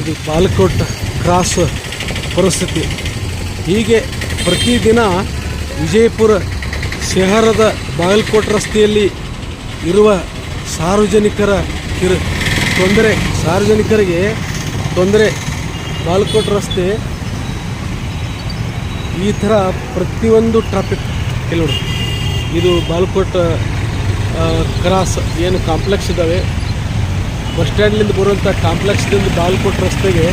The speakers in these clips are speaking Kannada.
ಇದು ಬಾಲಕೋಟ್ ಕ್ರಾಸ್ ಪರಿಸ್ಥಿತಿ. ಹೀಗೆ ಪ್ರತಿದಿನ ವಿಜಯಪುರ ಶಹರದ ಬಾಗಲಕೋಟ್ ರಸ್ತೆಯಲ್ಲಿ ಇರುವ ಸಾರ್ವಜನಿಕರ ಕಿರು, ತೊಂದರೆ, ಸಾರ್ವಜನಿಕರಿಗೆ ತೊಂದರೆ. ಬಾಲ್ಕೋಟ್ ರಸ್ತೆ ಈ ಥರ ಪ್ರತಿಯೊಂದು ಟ್ರಾಫಿಕ್ ನೋಡಿ. ಇದು ಬಾಲ್ಕೋಟ್ ಕ್ರಾಸ್ ಏನು ಕಾಂಪ್ಲೆಕ್ಸ್ ಇದ್ದಾವೆ. ಬಸ್ ಸ್ಟ್ಯಾಂಡ್ಲಿಂದ ಬರುವಂಥ ಕಾಂಪ್ಲೆಕ್ಸ್ದಿಂದ ಬಾಲ್ಕೋಟ್ ರಸ್ತೆಗೆ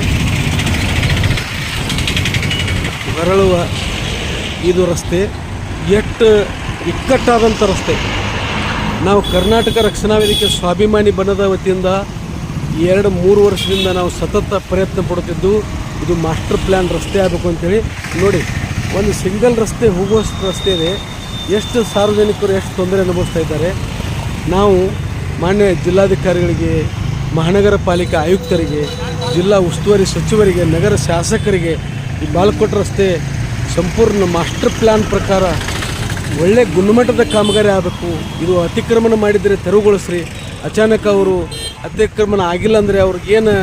ಹೊರಳುವ ಇದು ರಸ್ತೆ ಎಷ್ಟು ಇಕ್ಕಟ್ಟಾದಂಥ ರಸ್ತೆ. ನಾವು ಕರ್ನಾಟಕ ರಕ್ಷಣಾ ವೇದಿಕೆ ಸ್ವಾಭಿಮಾನಿ ಬಣದ ವತಿಯಿಂದ ಎರಡು, ಮೂರು ವರ್ಷದಿಂದ ನಾವು ಸತತ ಪ್ರಯತ್ನ ಪಡುತ್ತಿದ್ದು, ಇದು ಮಾಸ್ಟರ್ ಪ್ಲ್ಯಾನ್ ರಸ್ತೆ ಆಗಬೇಕು ಅಂತೇಳಿ. ನೋಡಿ, ಒಂದು ಸಿಂಗಲ್ ರಸ್ತೆ ಹೋಗುವಷ್ಟು ರಸ್ತೆ ಇದೆ. ಎಷ್ಟು ಸಾರ್ವಜನಿಕರು, ಎಷ್ಟು ತೊಂದರೆ ಅನುಭವಿಸ್ತಾ ಇದ್ದಾರೆ. ನಾವು ಮಾನ್ಯ ಜಿಲ್ಲಾಧಿಕಾರಿಗಳಿಗೆ ಮಹಾನಗರ ಪಾಲಿಕೆ ಆಯುಕ್ತರಿಗೆ, ಜಿಲ್ಲಾ ಉಸ್ತುವಾರಿ ಸಚಿವರಿಗೆ, ನಗರ ಶಾಸಕರಿಗೆ ಈ ಬಾಲ್ಕೋಟ್ ರಸ್ತೆ ಸಂಪೂರ್ಣ ಮಾಸ್ಟರ್ ಪ್ಲ್ಯಾನ್ ಪ್ರಕಾರ ಒಳ್ಳೆ ಗುಣಮಟ್ಟದ ಕಾಮಗಾರಿ ಆಗಬೇಕು. ಇದು ಅತಿಕ್ರಮಣ ಮಾಡಿದರೆ ತೆರವುಗೊಳಿಸ್ರಿ. ಅಚಾನಕ್ ಅವರು ಅತಿಕ್ರಮಣ ಆಗಿಲ್ಲ ಅಂದರೆ ಅವ್ರಿಗೇನು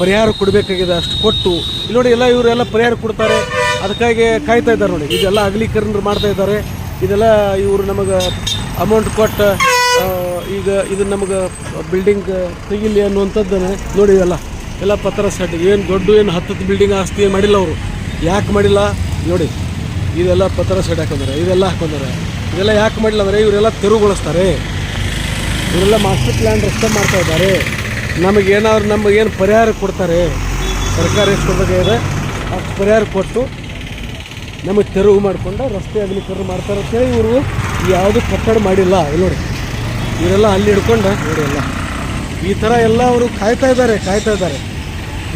ಪರಿಹಾರ ಕೊಡಬೇಕಾಗಿದೆ ಅಷ್ಟು ಕೊಟ್ಟು. ಇಲ್ಲಿ ನೋಡಿ ಎಲ್ಲ ಇವರೆಲ್ಲ ಪರಿಹಾರ ಕೊಡ್ತಾರೆ. ಅದಕ್ಕಾಗಿ ಕಾಯ್ತಾ ಇದ್ದಾರೆ ನೋಡಿ. ಇದೆಲ್ಲ ಅಗಲೀಕರಣರು ಮಾಡ್ತಾ ಇದ್ದಾರೆ. ಇದೆಲ್ಲ ಇವರು ನಮಗೆ ಅಮೌಂಟ್ ಕೊಟ್ಟು ಈಗ ಇದು ನಮಗೆ ಬಿಲ್ಡಿಂಗ್ ತೆಗಿಲಿ ಅನ್ನುವಂಥದ್ದನ್ನು ನೋಡಿ ಇವೆಲ್ಲ ಎಲ್ಲ ಪತ್ರ ಸೆಟ್ ಏನು ದೊಡ್ಡ, ಏನು ಹತ್ತತ್ತು ಬಿಲ್ಡಿಂಗ್ ಆಸ್ತಿ ಏನು ಮಾಡಿಲ್ಲ ಅವರು. ಯಾಕೆ ಮಾಡಿಲ್ಲ? ನೋಡಿ, ಇದೆಲ್ಲ ಪತ್ರ ಸೆಟ್ ಹಾಕೊಂಡಾರೆ ಇದೆಲ್ಲ ಹಾಕೊಂಡಾರೆ ಇದೆಲ್ಲ ಯಾಕೆ ಮಾಡಿಲ್ಲ ಅಂದರೆ ಇವರೆಲ್ಲ ತೆರವುಗೊಳಿಸ್ತಾರೆ ಇವರೆಲ್ಲ ಮಾಸ್ಟರ್ ಪ್ಲ್ಯಾನ್ ರಸ್ತೆ ಮಾಡ್ತಾ ಇದ್ದಾರೆ. ನಮಗೆ ನಮಗೇನು ಪರಿಹಾರ ಕೊಡ್ತಾರೆ? ಸರ್ಕಾರ ಎಷ್ಟು ಇದೆ ಆ ಪರಿಹಾರ ಕೊಟ್ಟು ನಮಗೆ ತೆರವು ಮಾಡಿಕೊಂಡು ರಸ್ತೆ ಅಗಲೀಕರಣ ಮಾಡ್ತಾರೆ ಅಂತೇಳಿ ಇವರು ಯಾವುದು ಕಟ್ಟಡ ಮಾಡಿಲ್ಲ. ಇಲ್ಲಿ ನೋಡಿ. ಇವರೆಲ್ಲ ಅಲ್ಲಿ ಹಿಡ್ಕೊಂಡು ನೋಡಿ ಈ ಥರ ಎಲ್ಲ ಅವರು ಕಾಯ್ತಾ ಇದ್ದಾರೆ ಕಾಯ್ತಾ ಇದ್ದಾರೆ.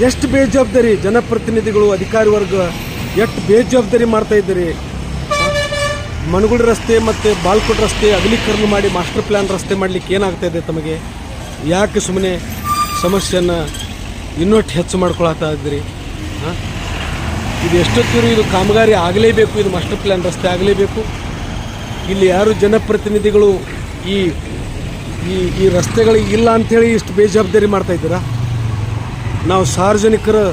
ಎಷ್ಟು ಬೇಜವಾಬ್ದಾರಿ ಜನಪ್ರತಿನಿಧಿಗಳು, ಅಧಿಕಾರಿ ವರ್ಗ, ಎಷ್ಟು ಬೇಜವಾಬ್ದಾರಿ ಮಾಡ್ತಾ ಇದ್ದೀರಿ? ಮನಗುಳಿ ರಸ್ತೆ ಮತ್ತು ಬಾಲ್ಕೋಟ್ ರಸ್ತೆ ಅಗಲೀಕರಣ ಮಾಡಿ ಮಾಸ್ಟರ್ ಪ್ಲ್ಯಾನ್ ರಸ್ತೆ ಮಾಡಲಿಕ್ಕೆ ಏನಾಗ್ತಾ ಇದೆ ತಮಗೆ? ಯಾಕೆ ಸುಮ್ಮನೆ ಸಮಸ್ಯೆಯನ್ನು ಇನ್ನೊಟ್ಟು ಹೆಚ್ಚು ಮಾಡ್ಕೊಳ್ತಾ ಇದ್ದೀರಿ? ಹಾಂ? ಇದು ಎಷ್ಟೊತ್ತಿರು ಇದು ಕಾಮಗಾರಿ ಆಗಲೇಬೇಕು, ಇದು ಮಾಸ್ಟರ್ ಪ್ಲ್ಯಾನ್ ರಸ್ತೆ ಆಗಲೇಬೇಕು. ಇಲ್ಲಿ ಯಾರು ಜನಪ್ರತಿನಿಧಿಗಳು ಈ ಈ ಈ ರಸ್ತೆಗಳಿಗೆ ಇಲ್ಲ ಅಂಥೇಳಿ ಇಷ್ಟು ಬೇಜವಾಬ್ದಾರಿ ಮಾಡ್ತಾ ಇದ್ದೀರಾ? ನಾವು ಸಾರ್ವಜನಿಕರು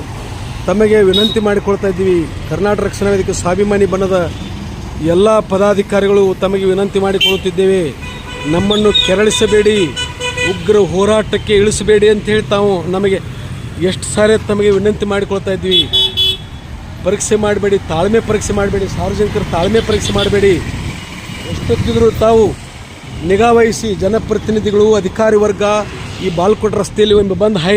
ತಮಗೆ ವಿನಂತಿ ಮಾಡಿಕೊಳ್ತಾ ಇದ್ದೀವಿ. ಕರ್ನಾಟಕ ರಕ್ಷಣಾ ವೇದಿಕೆ ಸ್ವಾಭಿಮಾನಿ ಬಣ್ಣದ ಎಲ್ಲ ಪದಾಧಿಕಾರಿಗಳು ತಮಗೆ ವಿನಂತಿ ಮಾಡಿಕೊಳ್ಳುತ್ತಿದ್ದೇವೆ. ನಮ್ಮನ್ನು ಕೆರಳಿಸಬೇಡಿ, ಉಗ್ರ ಹೋರಾಟಕ್ಕೆ ಇಳಿಸಬೇಡಿ ಅಂತ ಹೇಳಿ ತಾವು ನಮಗೆ ಎಷ್ಟು ಸಾರಿ ತಮಗೆ ವಿನಂತಿ ಮಾಡಿಕೊಳ್ತಾ ಇದ್ದೀವಿ. ಪರೀಕ್ಷೆ ಮಾಡಬೇಡಿ, ತಾಳ್ಮೆ ಪರೀಕ್ಷೆ ಮಾಡಬೇಡಿ, ಸಾರ್ವಜನಿಕರು ತಾಳ್ಮೆ ಪರೀಕ್ಷೆ ಮಾಡಬೇಡಿ. ಎಷ್ಟೊತ್ತಿದ್ರು ತಾವು ನಿಗಾ ವಹಿಸಿ ಜನಪ್ರತಿನಿಧಿಗಳು ಅಧಿಕಾರಿ ವರ್ಗ ಈ ಬಾಲ್ಕೋಟ್ ರಸ್ತೆಯಲ್ಲಿ ಒಂದು ಬಂದ್ ಹೈ